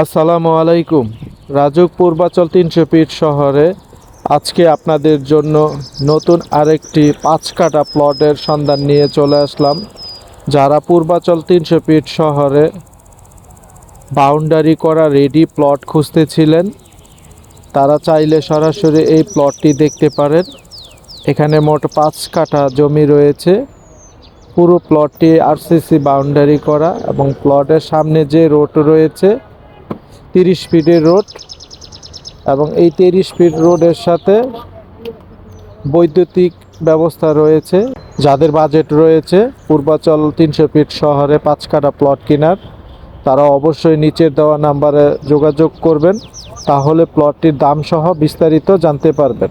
আসসালামু আলাইকুম। রাজুক পূর্বাচল তিনশো ফিট শহরে আজকে আপনাদের জন্য নতুন আরেকটি পাঁচ কাটা প্লটের সন্ধান নিয়ে চলে আসলাম। যারা পূর্বাচল তিনশো ফিট শহরে বাউন্ডারি করা রেডি প্লট খুঁজতেছিলেন, তারা চাইলে সরাসরি এই প্লটটি দেখতে পারেন। এখানে মোট পাঁচ কাঠা জমি রয়েছে। পুরো প্লটটি আরসিসি বাউন্ডারি করা এবং প্লটের সামনে যে রোড রয়েছে তিরিশ ফিটের রোড এবং এই তিরিশ ফিট রোডের সাথে বৈদ্যুতিক ব্যবস্থা রয়েছে। যাদের বাজেট রয়েছে, পূর্বাচল তিনশো ফিট শহরে পাঁচ কাটা প্লট কেনার, তারা অবশ্যই নিচের দেওয়া নাম্বারে যোগাযোগ করবেন, তাহলে প্লটটির দাম সহ বিস্তারিত জানতে পারবেন।